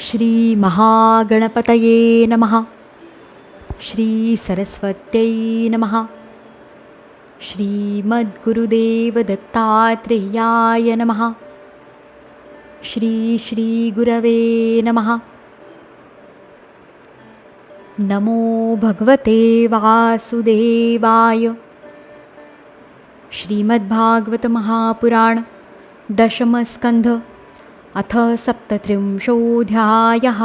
श्री महागणपतये नमः। श्री सरस्वत्यै नमः। श्रीमद्गुरुदेवदत्तात्रेयाय नमः। श्री श्रीगुरवे नमः। नमो भगवते वासुदेवाय। श्रीमद्भागवतमहापुराण दशमस्कन्ध अथ सप्तत्रिंशोऽध्यायः।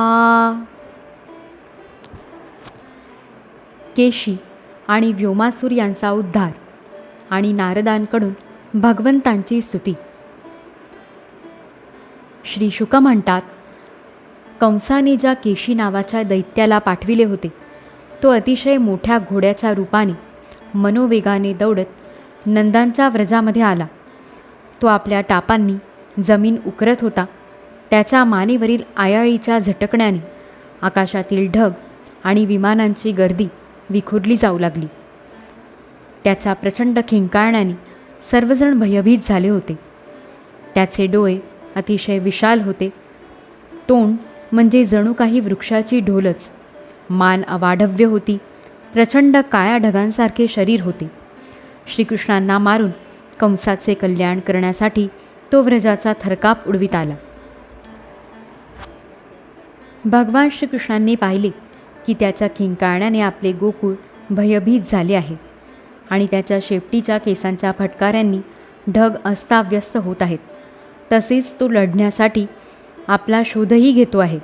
केशी आणि व्योमासूर यांचा उद्धार आणि नारदांकडून भगवंतांची स्तुती. श्री शुक म्हणतात कंसाने ज्या केशी नावाच्या दैत्याला पाठविले होते तो अतिशय मोठ्या घोड्याच्या रूपाने मनोवेगाने दौडत नंदांच्या व्रजामध्ये आला. तो आपल्या टापांनी जमीन उकरत होता. त्याच्या मानेवरील आयाळीच्या झटकण्याने आकाशातील ढग आणि विमानांची गर्दी विखुरली जाऊ लागली. त्याच्या प्रचंड खिंकाळण्याने सर्वजण भयभीत झाले होते. त्याचे डोळे अतिशय विशाल होते. तोंड म्हणजे जणू काही वृक्षाची ढोलच. मान अवाढव्य होती. प्रचंड काळ्या ढगांसारखे शरीर होते. श्रीकृष्णांना मारून कंसाचे कल्याण करण्यासाठी तो व्रजाचा थरकाप उडवीत आला. भगवान श्रीकृष्णांनी पाहिले की त्याच्या किंकाळण्याने आपले गोकुळ भयभीत झाले आहे आणि त्याच्या शेपटीच्या केसांच्या फटकाऱ्यांनी ढग अस्ताव्यस्त होत आहेत. तसेच तो लढण्यासाठी आपला शोधही घेतो आहे.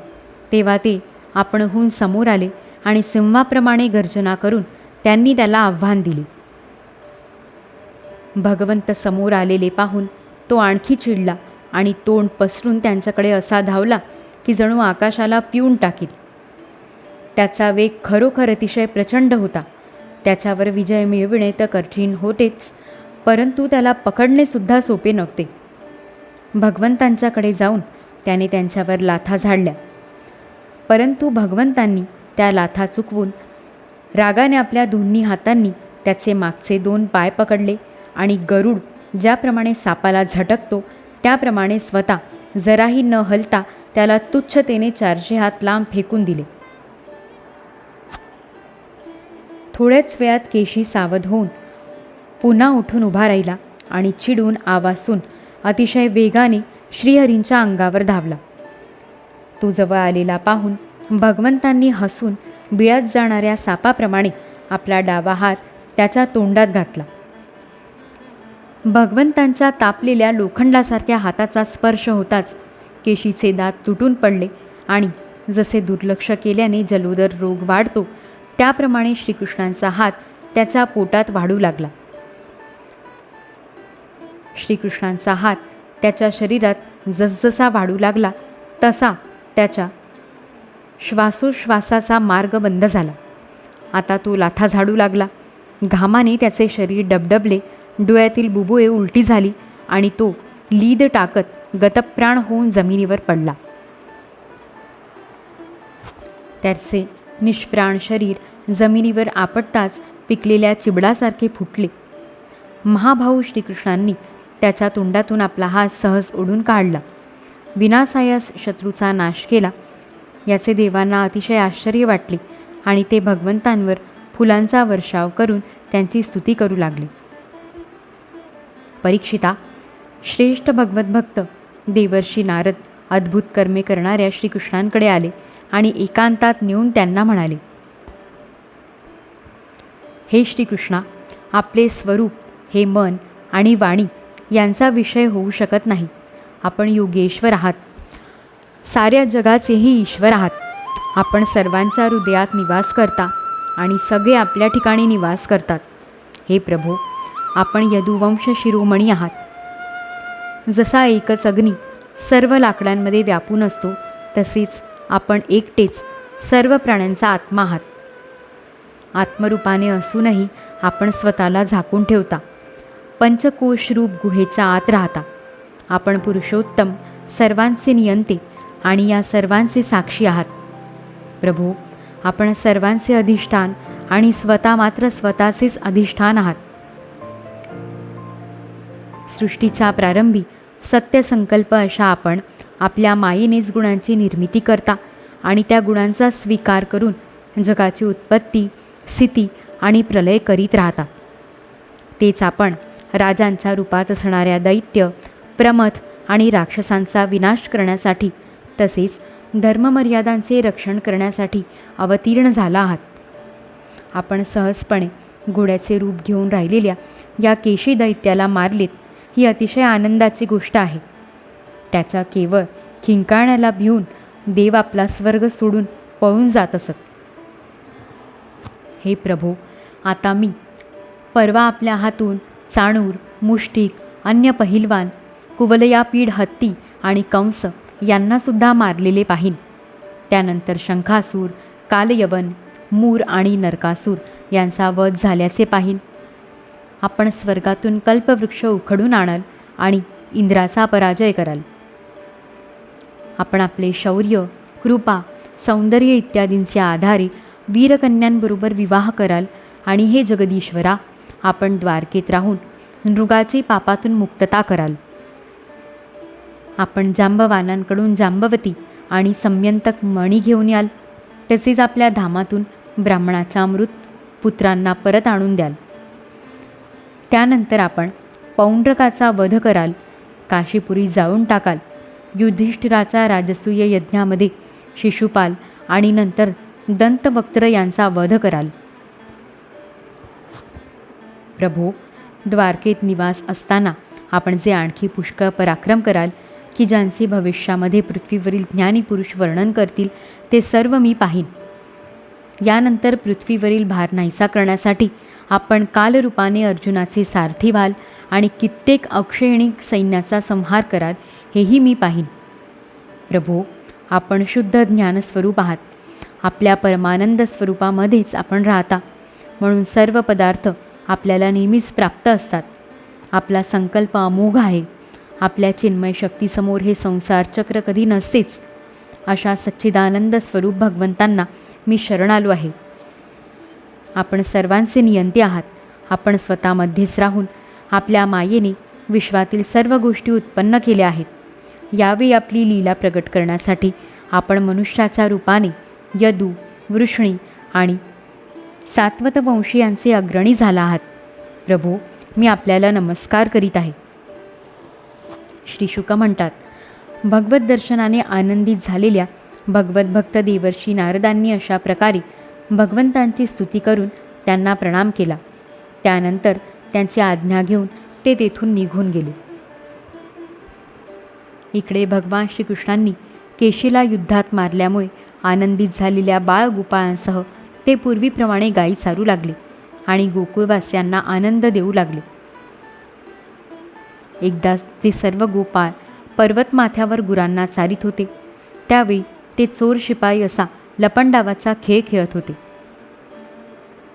तेव्हा ते आपणहून समोर आले आणि सिंहाप्रमाणे गर्जना करून त्यांनी त्याला आव्हान दिले. भगवंत समोर आलेले पाहून तो आणखी चिडला आणि तोंड पसरून त्यांच्याकडे असा धावला की जणू आकाशाला पिऊन टाकील. त्याचा वेग खरोखर अतिशय प्रचंड होता. त्याच्यावर विजय मिळविणे तर कठीण होतेच परंतु त्याला पकडणेसुद्धा सोपे नव्हते. भगवंतांच्याकडे जाऊन त्याने त्यांच्यावर लाथा झाडल्या. परंतु भगवंतांनी त्या लाथा चुकवून रागाने आपल्या दोन्ही हातांनी त्याचे मागचे दोन पाय पकडले आणि गरुड ज्याप्रमाणे सापाला झटकतो त्याप्रमाणे स्वतः जराही न हलता त्याला तुच्छतेने चारशे हात लांब फेकून दिले. थोड्याच वेळात केशी सावध होऊन पुन्हा उठून उभा राहिला आणि चिडून आवासून अतिशय वेगाने श्रीहरींच्या अंगावर धावला. तो जवळ आलेला पाहून भगवंतांनी हसून बिळात जाणाऱ्या सापाप्रमाणे आपला डावा हात त्याच्या तोंडात घातला. भगवंतांच्या तापलेल्या लोखंडासारख्या हाताचा स्पर्श होताच केशीचे दात तुटून पडले आणि जसे दुर्लक्ष केल्याने जलोदर रोग वाढतो त्याप्रमाणे श्रीकृष्णांचा हात त्याच्या पोटात वाढू लागला. श्रीकृष्णांचा हात त्याच्या शरीरात जसजसा वाढू लागला तसा त्याच्या श्वासोश्वासाचा मार्ग बंद झाला. आता तो लाथा झाडू लागला. घामाने त्याचे शरीर डबडबले डोळ्यातील बुबुळे उलटी झाली आणि तो लीद टाकत गतप्राण होऊन जमिनीवर पडला. त्याचे निष्प्राण शरीर जमिनीवर आपटताच पिकलेल्या चिबडासारखे फुटले. महाभाऊ श्रीकृष्णांनी त्याच्या तोंडातून आपला हात सहज ओढून काढला. विनासायास शत्रूचा नाश केला. याचे देवांना अतिशय आश्चर्य वाटले आणि ते भगवंतांवर फुलांचा वर्षाव करून त्यांची स्तुती करू लागले. परीक्षिता श्रेष्ठ भगवतभक्त देवर्षी नारद अद्भुत कर्मे करणाऱ्या श्रीकृष्णांकडे आले आणि एकांतात नेऊन त्यांना म्हणाले हे श्रीकृष्णा आपले स्वरूप हे मन आणि वाणी यांचा विषय होऊ शकत नाही. आपण योगेश्वर आहात. साऱ्या जगाचेही ईश्वर आहात. आपण सर्वांच्या हृदयात निवास करता आणि सगळे आपल्या ठिकाणी निवास करतात. हे प्रभू आपण यदुवंश शिरोमणी आहात. जसा एकच अग्नी सर्व लाकडांमध्ये व्यापून असतो तसेच आपण एकटेच सर्व प्राण्यांचा आत्मा आहात. आत्मरूपाने असूनही आपण स्वतःला झाकून ठेवता. पंचकोश रूप गुहेच्या आत राहता. आपण पुरुषोत्तम सर्वांचे नियंते आणि या सर्वांचे साक्षी आहात. प्रभू आपण सर्वांचे अधिष्ठान आणि स्वतः मात्र स्वतःचेच अधिष्ठान आहात. सृष्टीच्या प्रारंभी सत्यसंकल्प अशा आपण आपल्या मायेनेच गुणांची निर्मिती करता आणि त्या गुणांचा स्वीकार करून जगाची उत्पत्ती स्थिती आणि प्रलय करीत राहता. तेच आपण राजांच्या रूपात असणाऱ्या दैत्य प्रमथ आणि राक्षसांचा विनाश करण्यासाठी तसेच धर्ममर्यादांचे रक्षण करण्यासाठी अवतीर्ण झाला आहात. आपण सहजपणे घोड्याचे रूप घेऊन राहिलेल्या या केशी दैत्याला मारलेत ही अतिशय आनंदाची गोष्ट आहे. त्याच्या केवळ खिंकाळण्याला भिवून देव आपला स्वर्ग सोडून पळून जात असत. हे प्रभो आता मी परवा आपल्या हातून चाणूर मुष्टिक अन्य पहिलवान कुवलयापीड हत्ती आणि कंस यांनासुद्धा मारलेले पाहीन. त्यानंतर शंखासूर कालयवन मूर आणि नरकासूर यांचा वध झाल्याचे पाहीन. आपण स्वर्गातून कल्पवृक्ष उखडून आणाल आणि इंद्राचा पराजय कराल. आपण आपले शौर्य कृपा सौंदर्य इत्यादींच्या आधारे वीरकन्यांबरोबर विवाह कराल आणि हे जगदीश्वरा आपण द्वारकेत राहून मृगाची पापातून मुक्तता कराल. आपण जांबवानांकडून जांबवती आणि संयंतक मणी घेऊन याल. तसेच आपल्या धामातून ब्राह्मणाच्या मृत पुत्रांना परत आणून द्याल. त्यानंतर आपण पौंड्रकाचा वध कराल काशीपुरी जाळून टाकाल युधिष्ठिराच्या राजसूय यज्ञामध्ये शिशुपाल आणि नंतर दंतवक्त्र यांचा वध कराल. प्रभो द्वारकेत निवास असताना आपण जे आणखी पुष्कळ पराक्रम कराल की ज्यांचे भविष्यामध्ये पृथ्वीवरील ज्ञानी पुरुष वर्णन करतील ते सर्व मी पाहीन. यानंतर पृथ्वीवरील भार नाहीसा करण्यासाठी आपण कालरूपाने अर्जुनाचे सारथी व्हाल आणि कित्येक अक्षयणिक सैन्याचा संहार कराल हेही मी पाहीन. प्रभो आपण शुद्ध ज्ञानस्वरूप आहात. आपल्या परमानंद स्वरूपामध्येच आपण राहता. म्हणून सर्व पदार्थ आपल्याला नेहमीच प्राप्त असतात. आपला संकल्प अमोघ आहे. आपल्या चिन्मय शक्तीसमोर हे संसार चक्र कधी नसतेच. अशा सच्चिदानंद स्वरूप भगवंतांना मी शरण आलो आहे. आपण सर्वांचे नियंते आहात. आपण स्वतःमध्येच राहून आपल्या मायेने विश्वातील सर्व गोष्टी उत्पन्न केल्या आहेत. यावेळी आपली लीला प्रगट करण्यासाठी आपण मनुष्याच्या रूपाने यदू वृष्णी आणि सात्वतवंशी यांचे अग्रणी झाला आहात. प्रभू मी आपल्याला नमस्कार करीत आहे. श्री शुक म्हणतात भगवत दर्शनाने आनंदित झालेल्या भगवत भक्त देवर्षी नारदांनी अशा प्रकारे भगवंतांची स्तुती करून त्यांना प्रणाम केला. त्यानंतर त्यांची आज्ञा घेऊन ते तेथून निघून गेले. इकडे भगवान श्रीकृष्णांनी केशीला युद्धात मारल्यामुळे आनंदित झालेल्या बाळगोपाळांसह ते पूर्वीप्रमाणे गायी चालू लागले आणि गोकुळवासियांना आनंद देऊ लागले. एकदा ते सर्व गोपाळ पर्वतमाथ्यावर गुरांना चारित होते त्यावेळी ते चोर शिपाई असा लपंडावाचा खेळ खेळत होते.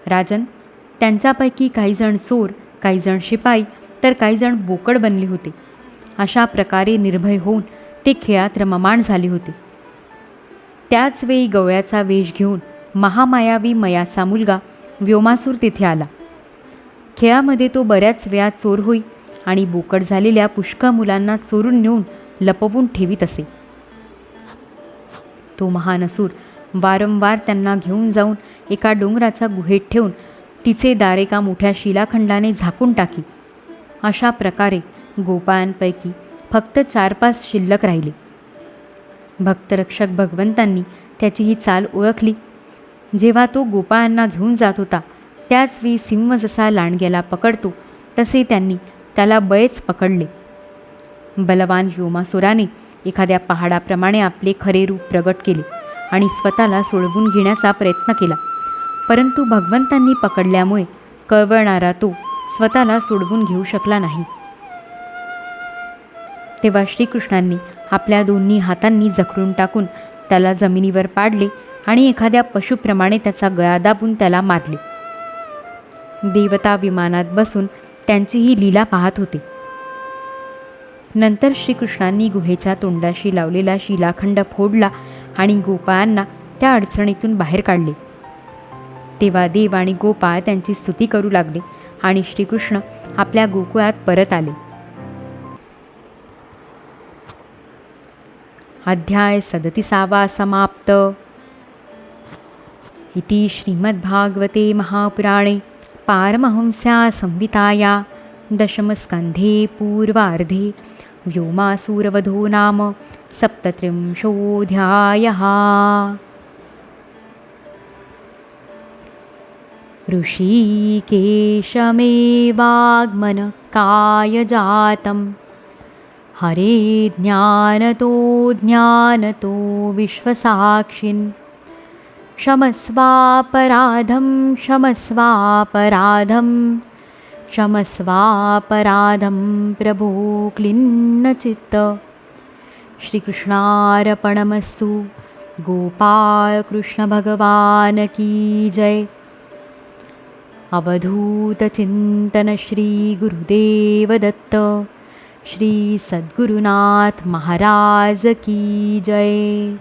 राजन त्यांच्यापैकी काहीजण चोर काहीजण शिपाई तर काहीजण बोकड बनले होते. अशा प्रकारे निर्भय होऊन ते खेळात रममाण झाले होते. त्याच वेळी गवळ्याचा वेश घेऊन महामायावी मयाचा मुलगा व्योमासूर तेथे आला. खेळामध्ये तो बऱ्याच वेळा चोर होई आणि बोकड झालेल्या पुष्कळ मुलांना चोरून नेऊन लपवून ठेवीत असे. तो महानसूर वारंवार त्यांना घेऊन जाऊन एका डोंगराच्या गुहेत ठेवून तिचे दार एका मोठ्या शिलाखंडाने झाकून टाकी. अशा प्रकारे गोपाळांपैकी फक्त चार पाच शिल्लक राहिले. भक्तरक्षक भगवंतांनी त्याची ही चाल ओळखली. जेव्हा तो गोपाळांना घेऊन जात होता त्याच वेळी सिंह जसा लांडग्याला पकडतो तसे त्यांनी त्याला बळेच पकडले. बलवान व्योमासुराने एखाद्या पहाडाप्रमाणे आपले खरे रूप प्रगट केले. आणि स्वतःला सोडवून घेण्याचा प्रयत्न केला. परंतु भगवंतांनी पकडल्यामुळे कळवळणारा तो स्वतःला सोडवून घेऊ शकला नाही. तेव्हा श्रीकृष्णांनी आपल्या दोन्ही हातांनी जखडून टाकून त्याला जमिनीवर पाडले आणि एखाद्या पशुप्रमाणे त्याचा गळा दाबून त्याला मारले. देवता विमानात बसून त्यांची ही लीला पाहत होते. नंतर श्रीकृष्णांनी गुहेच्या तोंडाशी लावलेला शिलाखंड फोडला आणि गोपाळांना त्या अडचणीतून बाहेर काढले. तेव्हा देव आणि गोपाळ त्यांची स्तुती करू लागले आणि श्रीकृष्ण आपल्या गोकुळात परत आले. अध्याय सदतीसावा समाप्त. इति श्रीमद्भागवते महापुराणे पारमहंस्या संहिताया दशमस्कन्धे पूर्वार्धे व्योमासूरवधो नाम सप्तत्रिंशोऽध्यायः। ऋषिकेशमेवाग्मनकायजातं हरे ज्ञानतो ज्ञानतो विश्वसाक्षिन्। क्षमस्वापराधं क्षमस्वापराधं क्षमस्वापराधं प्रभो क्लिन्नचित्त श्रीकृष्णार्पणमस्तु। गोपाळकृष्णभगवान् की जय। अवधूतचिन्तन श्री गुरुदेव दत्त श्री सद्गुरुनाथ महाराज की जय